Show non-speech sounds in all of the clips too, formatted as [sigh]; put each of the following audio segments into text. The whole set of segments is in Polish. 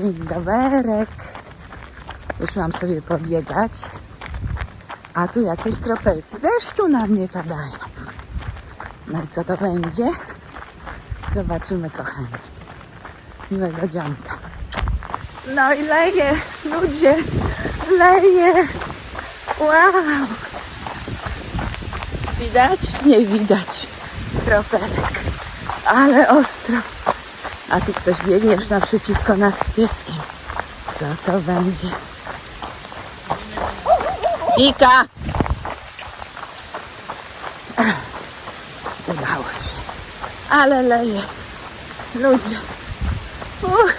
Doberek. Wyszłam sobie pobiegać. A tu jakieś kropelki deszczu na mnie padają. No i co to będzie? Zobaczymy, kochani. Miłego dzionka. No i leje, ludzie, leje. Wow. Widać? Nie widać kropelek. Ale ostro. A tu ktoś biegnie już naprzeciwko nas z pieskiem. Co to będzie? Ika! Udało się. Ale leje. Ludzie. Uch.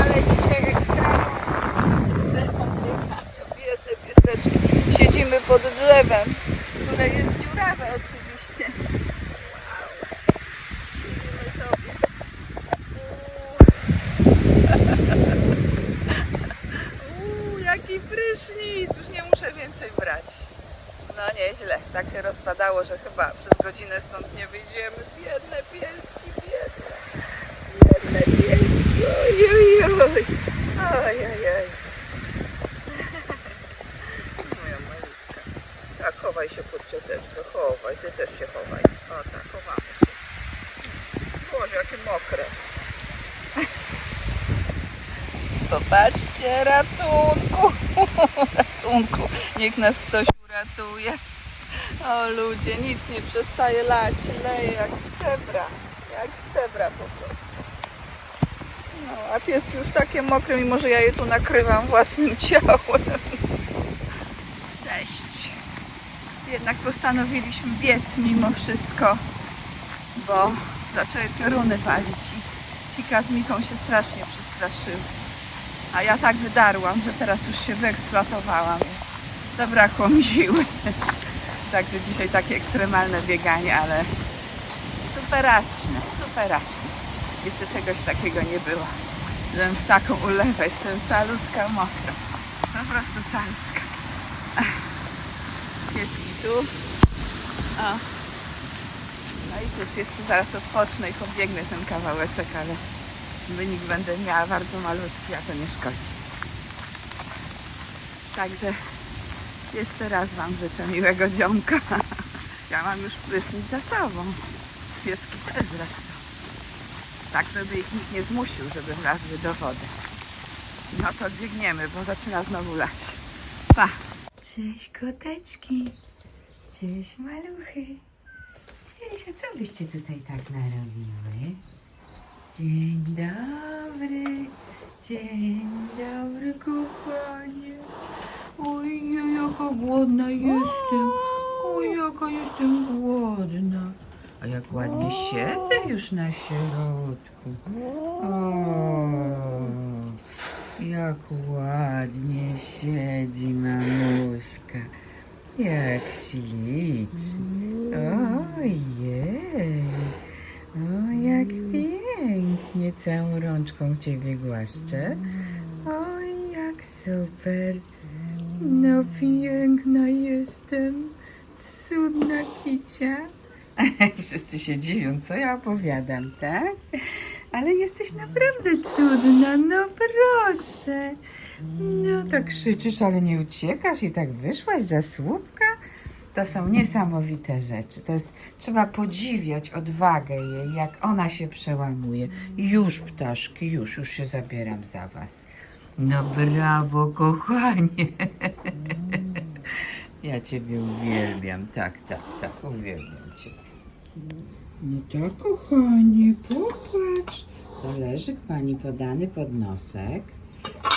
Ale dzisiaj biegają, biedne pieseczki. Siedzimy pod drzewem, które jest dziurawe oczywiście. Wow. Siedzimy sobie. Uuu, jaki prysznic! Już nie muszę więcej brać. No nieźle. Tak rozpadało, że chyba przez godzinę stąd nie wyjdziemy. Biedne pieski, biedne. Biedne pieski. Oj, oj, oj. Oj, oj, oj. Moja malutka. Tak, chowaj się pod cioteczkę. Chowaj, ty też się chowaj. O tak, chowamy się. Boże, jakie mokre. Popatrzcie, ratunku. [laughs] ratunku. Niech nas ktoś uratuje. O ludzie, nic nie przestaje lać. Leje jak zebra. Jak zebra po prostu. No, a pieski już takie mokre, mimo że ja je tu nakrywam własnym [laughs] ciałem. Cześć. Jednak postanowiliśmy biec mimo wszystko, bo zaczęły pioruny palić i Kika z Miką się strasznie przestraszyły. A ja tak wydarłam, że teraz już się wyeksploatowałam. Zabrakło mi siły. Także dzisiaj takie ekstremalne bieganie, ale superaśne, superaśne. Jeszcze czegoś takiego nie było. Żebym w taką ulewę, jestem calutka mokra. Po prostu calutka. Pieski tu. O. No i cóż, jeszcze zaraz odpocznę i pobiegnę ten kawałeczek, ale wynik będę miała bardzo malutki, a to nie szkodzi. Także jeszcze raz Wam życzę miłego dzionka. Ja mam już prysznic za sobą. Pieski też zresztą. Tak, żeby ich nikt nie zmusił, żeby wlazły do wody. No to biegniemy, bo zaczyna znowu lać. Pa! Cześć koteczki. Cześć maluchy. Cześć, a co byście tutaj tak narobiły? Dzień dobry. Dzień dobry, kochanie. Oj, jaka głodna jestem. Oj, jaka jestem głodna. A jak ładnie siedzę już na środku. O, jak ładnie siedzi mamuśka. Jak ślicznie. Ojej. O, jak pięknie. Całą rączką Ciebie głaszczę. Oj, jak super. No piękna jestem. Cudna kicia. [laughs] Wszyscy się dziwią, co ja opowiadam, tak? Ale jesteś naprawdę cudna, no proszę. No tak krzyczysz, ale nie uciekasz i tak wyszłaś za słupka? To są niesamowite rzeczy. To jest, trzeba podziwiać odwagę jej, jak ona się przełamuje. Już ptaszki, już, już się zabieram za was. No brawo, kochanie. Ja ciebie uwielbiam, tak, tak, tak, uwielbiam cię. No tak, kochanie, popatrz. Talerzyk pani podany pod nosek.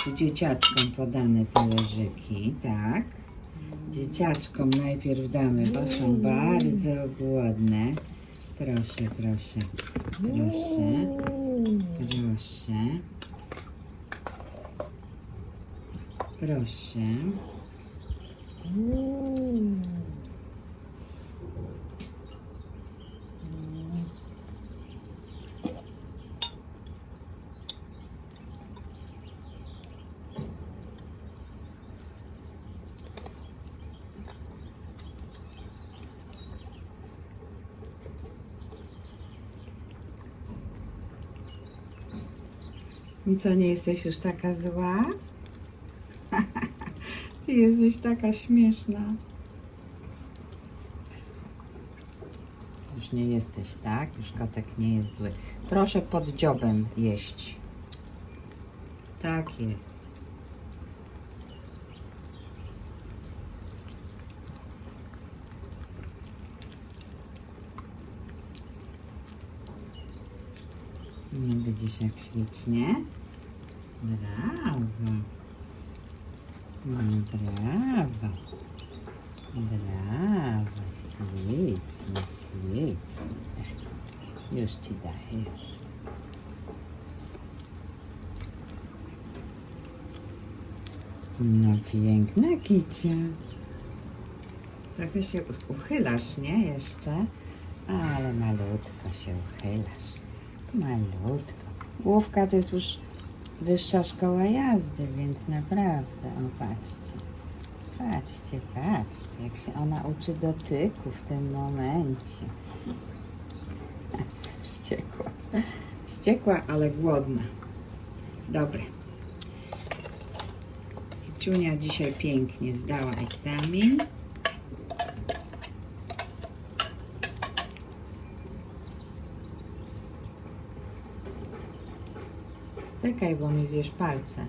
Tu dzieciaczkom podane talerzyki, tak. Dzieciaczkom najpierw damy, bo są bardzo głodne. Proszę, proszę, proszę, proszę. proszę. Mm. I co, nie jesteś już taka zła? Ty jesteś taka śmieszna. Już nie jesteś, tak? Już kotek nie jest zły. Proszę pod dziobem jeść. Tak jest. Nie widzisz jak ślicznie? Brawo. Brawo. Brawo. Ślicznie, ślicznie. Już ci daję. No piękna kicia. Trochę się uchylasz, nie? Jeszcze? Ale malutko się uchylasz. Malutko. Główka to jest już wyższa szkoła jazdy, więc naprawdę, o patrzcie. Patrzcie, patrzcie, jak się ona uczy dotyku w tym momencie. Wściekła. Wściekła, ale głodna. Dobra. Ciunia dzisiaj pięknie zdała egzamin. Czekaj, bo mi zjesz palce.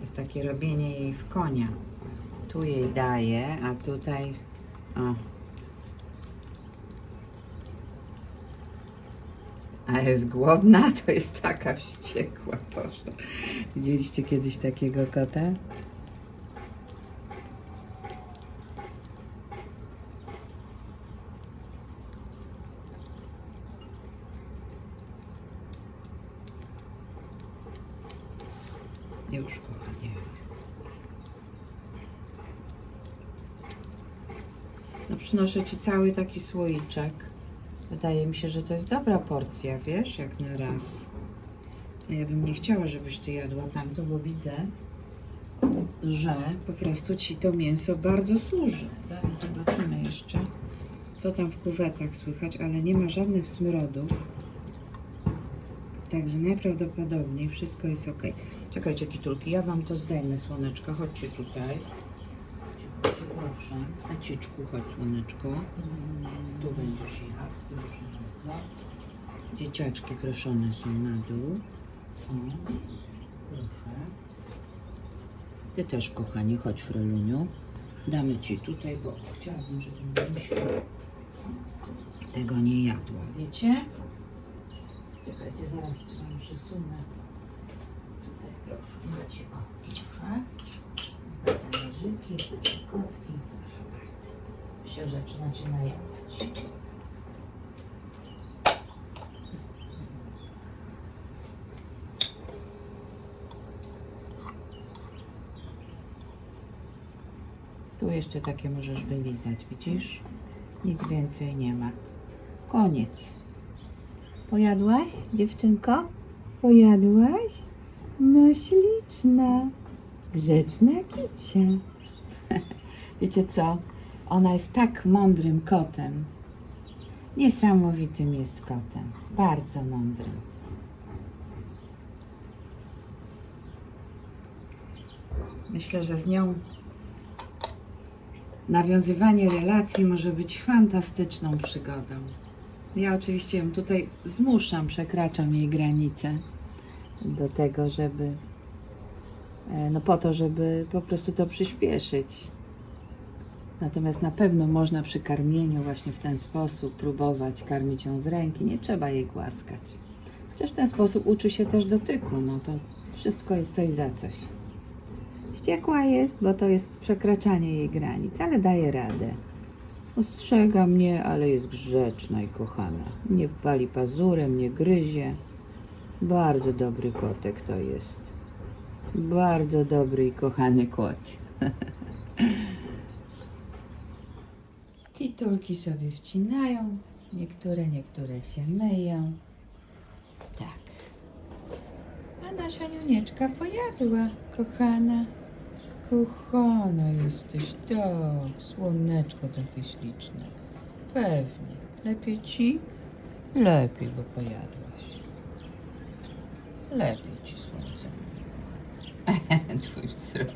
Jest takie robienie jej w konia. Tu jej daję, a tutaj... O, A jest głodna, [laughs] to jest taka wściekła, Boże. Widzieliście kiedyś takiego kota? Już, kochanie, już. No przynoszę Ci cały taki słoiczek. Wydaje mi się, że to jest dobra porcja, wiesz, jak na raz. A ja bym nie chciała, żebyś ty jadła tamto, bo widzę, że po prostu ci to mięso bardzo służy. Zobaczymy jeszcze, co tam w kuwetach słychać, ale nie ma żadnych smrodów. Także najprawdopodobniej wszystko jest ok. Czekajcie, kitulki, ja wam to zdejmę, słoneczko. Chodźcie tutaj. Proszę. Na ciczku, chodź, słoneczko. Tu będziesz jadł, proszę bardzo. Dzieciaczki proszone są na dół. O, proszę. Ty też, kochani, chodź, Froluniu. Damy ci tutaj, bo chciałabym, żeby tego nie jadła, wiecie? Czekajcie, zaraz tu wam przesunę. Tutaj proszę, macie, o, proszę. Kotki, proszę bardzo. Się zaczynacie najadać. Jeszcze takie możesz wylizać, widzisz? Nic więcej nie ma. Koniec. Pojadłaś, dziewczynko? Pojadłaś? No śliczna. Grzeczna kicia. [laughs] Wiecie co? Ona jest tak mądrym kotem. Niesamowitym jest kotem. Bardzo mądrym. Myślę, że z nią nawiązywanie relacji może być fantastyczną przygodą. Ja oczywiście ją tutaj zmuszam, przekraczam jej granice do tego, żeby e, no po to, żeby po prostu to przyspieszyć. Natomiast na pewno można przy karmieniu właśnie w ten sposób próbować karmić ją z ręki. Nie trzeba jej głaskać. Chociaż w ten sposób uczy się też dotyku. No to wszystko jest coś za coś. Wściekła jest, bo to jest przekraczanie jej granic, ale daje radę. Ostrzega mnie, ale jest grzeczna i kochana. Nie wali pazurem, nie gryzie. Bardzo dobry kotek to jest. Bardzo dobry i kochany kot. [laughs] Kitulki sobie wcinają Niektóre, niektóre się myją. Tak. A nasza niunieczka pojadła, kochana. Kochana jesteś, tak. Słoneczko takie śliczne. Pewnie. Lepiej ci? Lepiej, bo pojadłaś. Lepiej ci słońce. [laughs] Twój wzrok.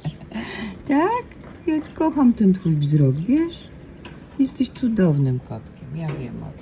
[laughs] tak? Ja kocham ten twój wzrok, wiesz? Jesteś cudownym kotkiem. Ja wiem o tym.